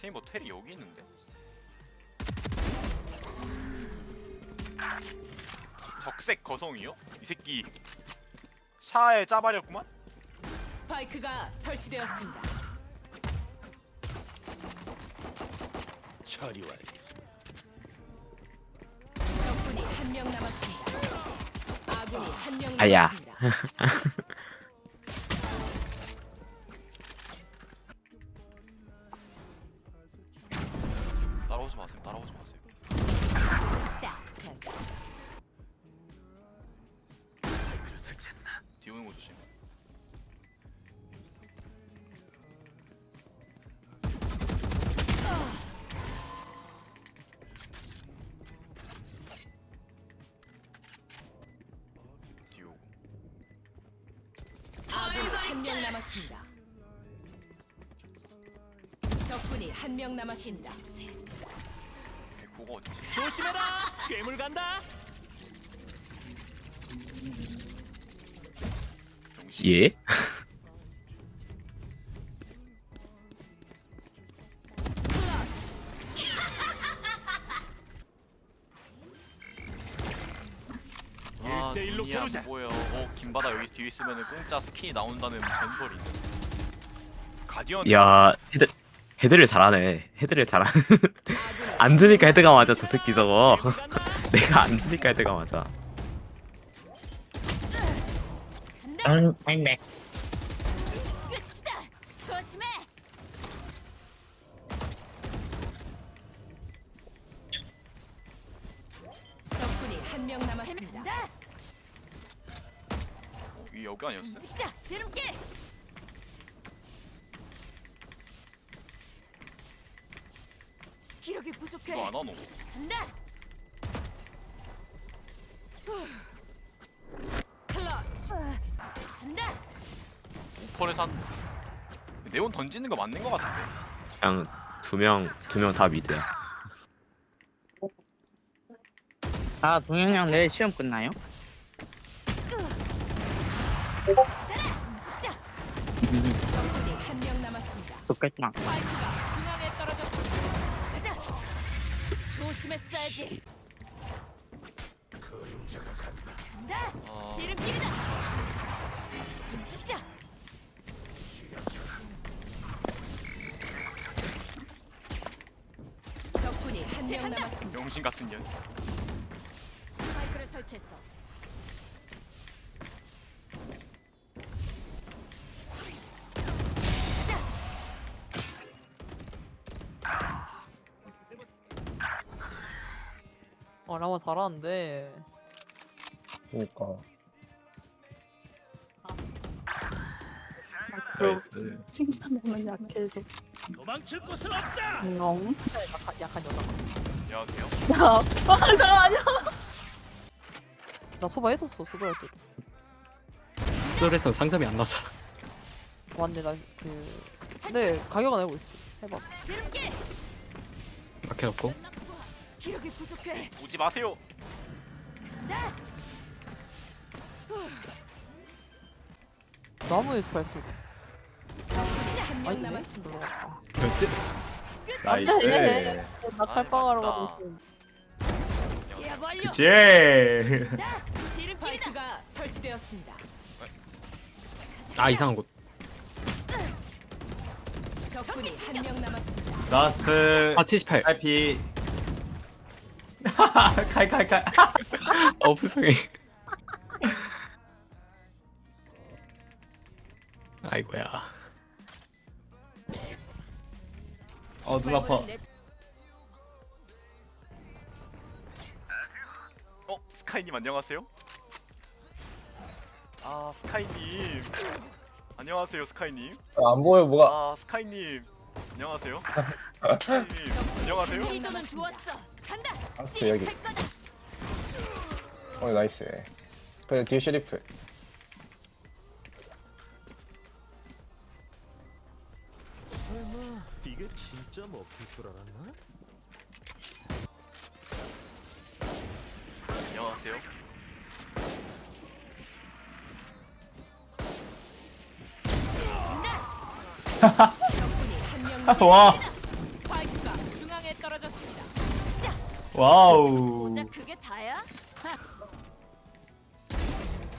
체인버 텔이 여기 있는데? 적색 거성이요? 이 새끼 샤에 짜발렸구만? 스파이크가 설치되었습니다. 처리 완료. 적군이 한 명 남았습니다. 아군이 한 명 아야. 남았습니다. 따라오지 마세요 따라오지 마세요 파이크를 설치했어. 뒤 오는 거 조심 뒤 오고 아군이 한 명 남았습니다. 적군이 한 명 남았습니다. 어디지? 조심해라. 괴물 간다. 예? 아, 일대일로 눈이 안 겨루자. 보여. 어, 김바다 여기 뒤에 있으면 공짜 스킨이 나온다는 전설이. 가디언. 야 헤드 헤드를 잘하네 헤드를 잘하네 앉으니까 헤드가 맞아 저 새끼 저거. 내가 앉으니까 헤드가 맞아 끝이다. 조심해. 적군이 한 명 남았습니다. 어, 이 여기 아니었어? 움직이자. 지름길. 기력이 부족해. 이거 안 하노? 간다. 클러치. 간다. 오퍼에서 한 네온 던지는 거 맞는 거 같은데. 그냥 두 명 두 명 다 미드야 아, 동현이 형 내일 시험 끝나요? 움직이자. 적군이 한 명 남았습니다. 좋겠다. 스파이크가 조심했어야지. 그림자가 간다. 간다. 아, 지름길이다. 움직이자. 적군이 한 명 남았습니다. 병신 같은 년. 스파이크를 설치했어. 어, 라마 잘하는데. 그니까 그리고 칭찬하면 약해서. 도망칠 곳은 없다. 엉. 약한, 약한 여자. 안녕하세요. 야, 아, 잠깐만요. 나 소바 했었어, 수도할 때도. 스토리에서 상점이 안 나오잖아 왔는데 나 그. 근데 가격은 알고 있어. 해봐서. 이렇게 놓고 기력이 부족해. 오지 마세요. 한명 아니 네. 남았습니다. 몰라. 글쎄 얘. 아이, 낙팔빵하러 맛있다. 가고 있어. 제압 완료. 그치 스파이크가 설치되었습니다. 아 이상한 곳 적군이 한 명 남았습니다. 라스트 아 78. IP 칼칼칼 어 불쌍해 아이고야 어 눈 아파 어, 스카이님 안녕하세요. 아, 스카이님. 안녕하세요, 스카이님. 안 보여 뭐가 아, 스카이님. 안녕하세요. 안녕하세요. 시도는 좋았어. 간다. 알았어, 여기. 할 거다. 어 나이스 그 뒤에 쉐리프 설마 이게 진짜 먹힐 줄 알았나? 안녕하세요. 와 중앙에 떨어졌습니다. 와우. 그게 다야?